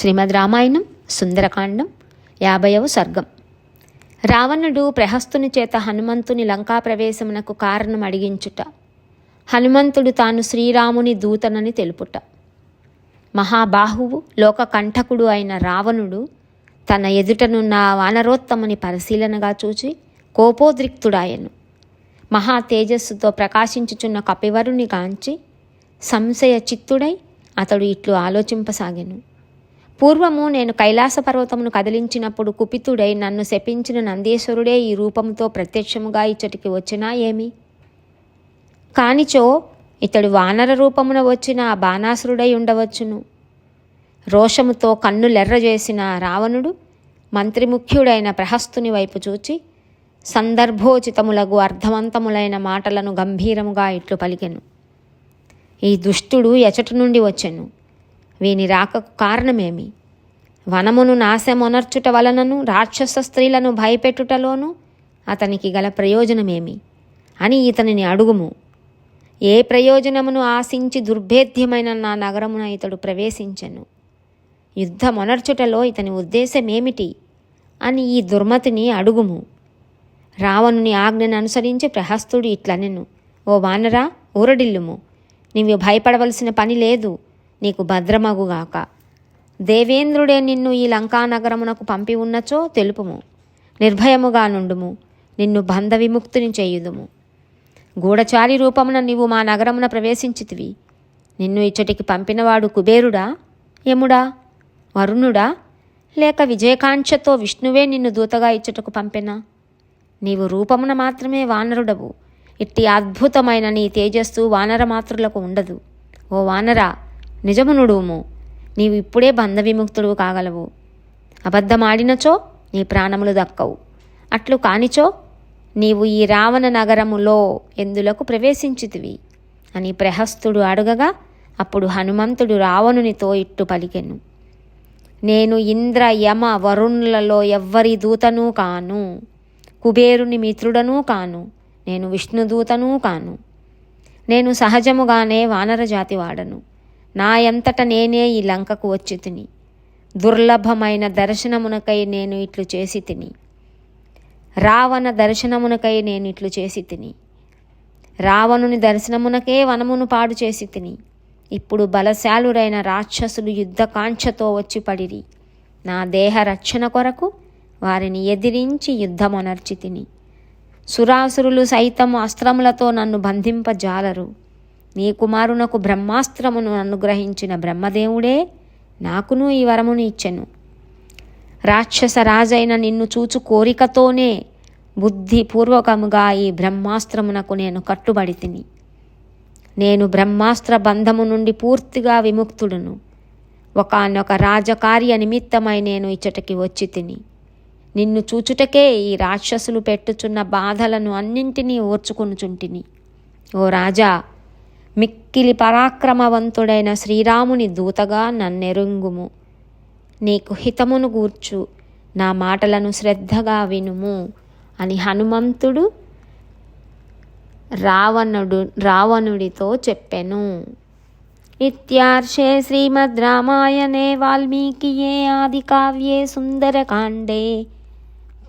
శ్రీమద్ రామాయణం సుందరకాండం యాభైవ సర్గం. రావణుడు ప్రహస్తుని చేత హనుమంతుని లంకా ప్రవేశమునకు కారణం అడిగించుట. హనుమంతుడు తాను శ్రీరాముని దూతనని తెలుపుట. మహాబాహువు లోకకంఠకుడు అయిన రావణుడు తన ఎదుటనున్న వానరోత్తముని పరిశీలనగా చూచి కోపోద్రిక్తుడాయను. మహా తేజస్సుతో ప్రకాశించుచున్న కపివరుని గాంచి సంశయ చిత్తుడై అతడు ఇట్లు ఆలోచింపసాగాను. పూర్వము నేను కైలాస పర్వతమును కదిలించినప్పుడు కుపితుడై నన్ను శపించిన నందీశ్వరుడే ఈ రూపముతో ప్రత్యక్షముగా ఇచ్చటికి వచ్చినా ఏమి? కానిచో ఇతడు వానర రూపమున వచ్చిన ఆ బాణాసురుడై ఉండవచ్చును. రోషముతో కన్నులెర్రజేసిన చేసిన రావణుడు మంత్రిముఖ్యుడైన ప్రహస్తుని వైపు చూచి సందర్భోచితములగు అర్థవంతములైన మాటలను గంభీరముగా ఇట్లు పలికెను. ఈ దుష్టుడు ఎచటి నుండి వచ్చెను. వీని రాకకు కారణమేమి? వనమును నాశమునర్చుట వలనను రాక్షస స్త్రీలను భయపెట్టుటలోనూ అతనికి గల ప్రయోజనమేమి? అని ఇతనిని అడుగుము. ఏ ప్రయోజనమును ఆశించి దుర్భేద్యమైన నా నగరమున ఇతడు ప్రవేశించెను? యుద్ధమొనర్చుటలో ఇతని ఉద్దేశమేమిటి? అని ఈ దుర్మతిని అడుగుము. రావణుని ఆజ్ఞను అనుసరించి ప్రహస్తుడు ఇట్లనెను. ఓ వానరా ఊరడిల్లుము. నీవు భయపడవలసిన పని లేదు. నీకు భద్రమగుగాక. దేవేంద్రుడే నిన్ను ఈ లంకానగరమునకు పంపి ఉన్నచో తెలుపుము. నిర్భయముగా నుండుము. నిన్ను బంధ విముక్తిని చేయుదుము. గూఢచారి రూపమున నీవు మా నగరమున ప్రవేశించితివి. నిన్ను ఇచ్చటికి పంపినవాడు కుబేరుడా? యముడా? వరుణుడా? లేక విజయకాంక్షతో విష్ణువే నిన్ను దూతగా ఇచ్చటకు పంపిన? నీవు రూపమున మాత్రమే వానరుడవు. ఇట్టి అద్భుతమైన నీ తేజస్సు వానర మాతృలకు ఉండదు. ఓ వానరా నిజమునుడుము. నీవు ఇప్పుడే బంధ విముక్తుడు కాగలవు. అబద్ధమాడినచో నీ ప్రాణములు దక్కవు. అట్లు కానిచో నీవు ఈ రావణ నగరములో ఎందులకు ప్రవేశించితివి? అని ప్రహస్తుడు అడగగా అప్పుడు హనుమంతుడు రావణునితో ఇట్టు పలికెను. నేను ఇంద్ర యమ వరుణులలో ఎవ్వరి దూతనూ కాను. కుబేరుని మిత్రుడనూ కాను. నేను విష్ణుదూతనూ కాను. నేను సహజముగానే వానర జాతి వాడను. నా ఎంతట నేనే ఈ లంకకు వచ్చి తిని. దుర్లభమైన దర్శనమునకై నేను ఇట్లు చేసి తిని. రావణ దర్శనమునకై నేను ఇట్లు చేసి తిని. రావణుని దర్శనమునకే వనమును పాడు చేసి తిని. ఇప్పుడు బలశాలురైన రాక్షసులు యుద్ధకాంక్షతో వచ్చి పడిరి. నా దేహ రక్షణ కొరకు వారిని ఎదిరించి యుద్ధమొనర్చి తిని. సురాసురులు సైతం అస్త్రములతో నన్ను బంధింపజాలరు. నీ కుమారునకు బ్రహ్మాస్త్రమును అనుగ్రహించిన బ్రహ్మదేవుడే నాకును ఈ వరమును ఇచ్చెను. రాక్షస రాజైన నిన్ను చూచు కోరికతోనే బుద్ధిపూర్వకముగా ఈ బ్రహ్మాస్త్రమునకు నేను కట్టుబడి తిని. నేను బ్రహ్మాస్త్ర బంధము నుండి పూర్తిగా విముక్తుడును. ఒకనొక రాజకార్య నిమిత్తమై నేను ఇచ్చటకి వచ్చి తిని. నిన్ను చూచుటకే ఈ రాక్షసులు పెట్టుచున్న బాధలను అన్నింటినీ ఓర్చుకొనుచుంటిని. ఓ రాజా మిక్కిలి పరాక్రమవంతుడైన శ్రీరాముని దూతగా నన్నెరుంగుము. నీకు హితమును గూర్చు నా మాటలను శ్రద్ధగా వినుము అని హనుమంతుడు రావణుడు రావణుడితో చెప్పెను. ఇత్యార్షే శ్రీమద్ రామాయణే వాల్మీకియే ఆది కావ్యే సుందరకాండే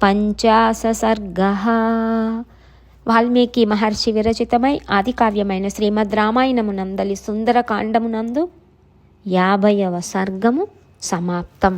పంచాశ సర్గ. వాల్మీకి మహర్షి విరచితమై ఆదికావ్యమైన శ్రీమద్ రామాయణమునందలి సుందరకాండమునందు యాభైవ సర్గము సమాప్తం.